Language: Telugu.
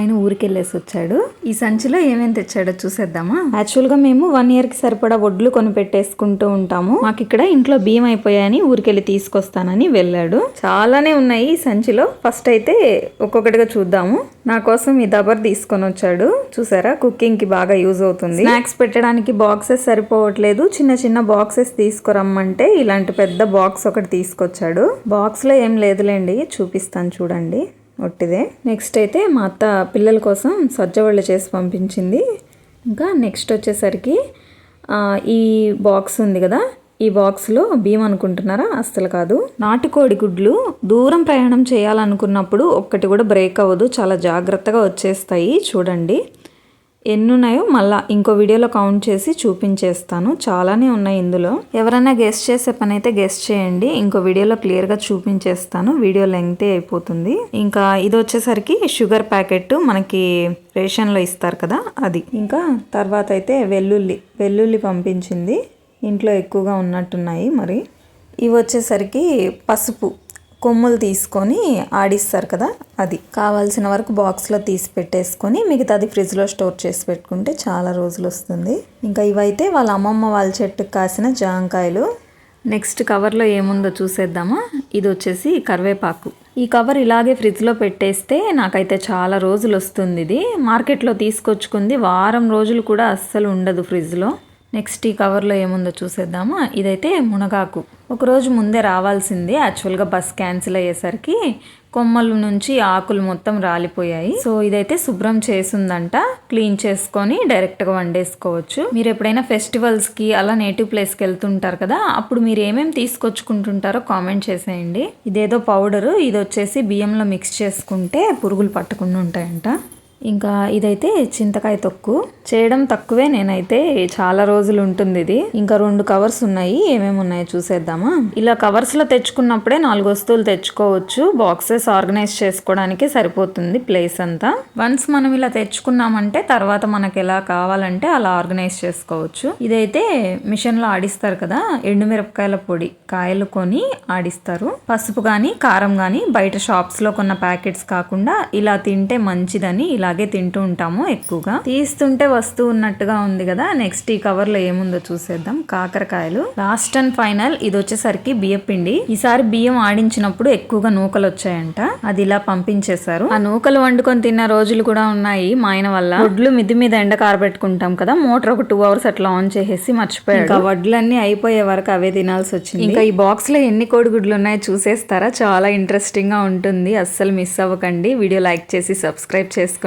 ఆయన ఊరికి వెళ్ళేసి వచ్చాడు. ఈ సంచిలో ఏమేమి తెచ్చాడో చూసేద్దామా? యాక్చువల్గా మేము వన్ ఇయర్కి సరిపడా వడ్లు కొని పెట్టేసుకుంటూ ఉంటాము. మాకు ఇక్కడ ఇంట్లో బియ్యం అయిపోయాయని ఊరికెళ్ళి తీసుకొస్తానని వెళ్ళాడు. చాలానే ఉన్నాయి ఈ సంచిలో. ఫస్ట్ అయితే ఒక్కొక్కటిగా చూద్దాము. నా కోసం ఈ దబర్ తీసుకొని వచ్చాడు. చూసారా? కుకింగ్కి బాగా యూజ్ అవుతుంది. స్నాక్స్ పెట్టడానికి బాక్సెస్ సరిపోవట్లేదు. చిన్న చిన్న బాక్సెస్ తీసుకురమ్మంటే ఇలాంటి పెద్ద బాక్స్ ఒకటి తీసుకొచ్చాడు. బాక్స్లో ఏం లేదులేండి. చూపిస్తాను చూడండి. ఒట్టిదే. నెక్స్ట్ అయితే మా అత్త పిల్లల కోసం సజ్జవళ్ళు చేసి పంపించింది. ఇంకా నెక్స్ట్ వచ్చేసరికి ఈ బాక్స్ ఉంది కదా? ఈ బాక్స్లో బియ్యం అనుకుంటున్నారా? అస్సలు కాదు. నాటుకోడి గుడ్లు దూరం ప్రయాణం చేయాలనుకున్నప్పుడు ఒక్కటి కూడా బ్రేక్ అవ్వదు. చాలా జాగ్రత్తగా వచ్చేస్తాయి. చూడండి. ఎన్ని ఉన్నాయో మళ్ళా ఇంకో వీడియోలో కౌంట్ చేసి చూపించేస్తాను. చాలానే ఉన్నాయి ఇందులో. ఎవరైనా గెస్ట్ చేసే పని అయితే గెస్ట్ చేయండి. ఇంకో వీడియోలో క్లియర్గా చూపించేస్తాను. వీడియో లెంగ్తే అయిపోతుంది. ఇంకా ఇది వచ్చేసరికి షుగర్ ప్యాకెట్ మనకి రేషన్లో ఇస్తారు కదా అది. ఇంకా తర్వాత అయితే వెల్లుల్లి వెల్లుల్లి పంపించింది. ఇంట్లో ఎక్కువగా ఉన్నట్టున్నాయి మరి. ఇవి వచ్చేసరికి పసుపు. కొమ్ములు తీసుకొని ఆడిస్తారు కదా అది. కావాల్సిన వరకు బాక్స్లో తీసి పెట్టేసుకొని మిగతాది ఫ్రిడ్జ్లో స్టోర్ చేసి పెట్టుకుంటే చాలా రోజులు వస్తుంది ఇంకా ఇవైతే వాళ్ళ అమ్మమ్మ వాళ్ళ చెట్టుకు కాసిన జాంకాయలు. నెక్స్ట్ కవర్లో ఏముందో చూసేద్దామా? ఇది వచ్చేసి కరివేపాకు. ఈ కవర్ ఇలాగే ఫ్రిడ్జ్లో పెట్టేస్తే నాకైతే చాలా రోజులు వస్తుంది ఇది. మార్కెట్లో తీసుకొచ్చుకుంది వారం రోజులు కూడా అస్సలు ఉండదు ఫ్రిడ్జ్లో. నెక్స్ట్ ఈ కవర్లో ఏముందో చూసేద్దామా? ఇదైతే మునగాకు. ఒకరోజు ముందే రావాల్సింది యాక్చువల్గా బస్ క్యాన్సిల్ అయ్యేసరికి కొమ్మల నుంచి ఆకులు మొత్తం రాలిపోయాయి. సో ఇదైతే శుభ్రం చేసిందంట. క్లీన్ చేసుకొని డైరెక్ట్గా వండేసుకోవచ్చు. మీరు ఎప్పుడైనా ఫెస్టివల్స్కి అలా నేటివ్ ప్లేస్కి వెళ్తుంటారు కదా అప్పుడు మీరు ఏమేమి తీసుకొచ్చుకుంటుంటారో కామెంట్ చేసేయండి. ఇదేదో పౌడరు ఇది వచ్చేసి బియ్యంలో మిక్స్ చేసుకుంటే పురుగులు పట్టకుండా ఉంటాయంట. ఇంకా ఇదైతే చింతకాయ తొక్కు. చేయడం తక్కువే నేనైతే. చాలా రోజులు ఉంటుంది ఇది ఇంకా రెండు కవర్స్ ఉన్నాయి. ఏమేమి ఉన్నాయో చూసేద్దామా? ఇలా కవర్స్లో తెచ్చుకున్నప్పుడే నాలుగు వస్తువులు తెచ్చుకోవచ్చు. బాక్సెస్ ఆర్గనైజ్ చేసుకోవడానికి సరిపోతుంది ప్లేస్ అంతా. వన్స్ మనం ఇలా తెచ్చుకున్నామంటే తర్వాత మనకి ఎలా కావాలంటే అలా ఆర్గనైజ్ చేసుకోవచ్చు. ఇదైతే మిషన్లో ఆడిస్తారు కదా? ఎండుమిరపకాయల పొడి. కాయలు కొని ఆడిస్తారు. పసుపు కానీ కారం కానీ బయట షాప్స్లో కొన్న ప్యాకెట్స్ కాకుండా ఇలా తింటే మంచిదని ఇలా ఇలాగే తింటూ ఉంటాము ఎక్కువగా. తీస్తుంటే వస్తూ ఉన్నట్టుగా ఉంది కదా నెక్స్ట్ ఈ కవర్లో ఏముందో చూసేద్దాం. కాకరకాయలు. లాస్ట్ అండ్ ఫైనల్ ఇది వచ్చేసరికి బియ్యం పిండి. ఈసారి బియ్యం ఆడించినప్పుడు ఎక్కువగా నూకలు వచ్చాయంట. అది ఇలా పంపించేశారు. ఆ నూకలు వండుకొని తిన్న రోజులు కూడా ఉన్నాయి మా ఆయన వల్ల. వడ్లు మిద్ది మీద ఎండ కారబెట్టుకుంటాం కదా మోటార్ ఒక టూ అవర్స్ అట్లా ఆన్ చేసేసి మర్చిపోయాడు. ఇంకా వడ్లన్నీ అయిపోయే వరకు అవే తినాల్సి వచ్చింది. ఇంకా ఈ బాక్స్లో ఎన్ని కోడిగుడ్లు ఉన్నాయో చూసేస్తారా? చాలా ఇంట్రెస్టింగ్గా ఉంటుంది. అస్సలు మిస్ అవ్వకండి. వీడియో లైక్ చేసి సబ్స్క్రైబ్ చేసుకోండి.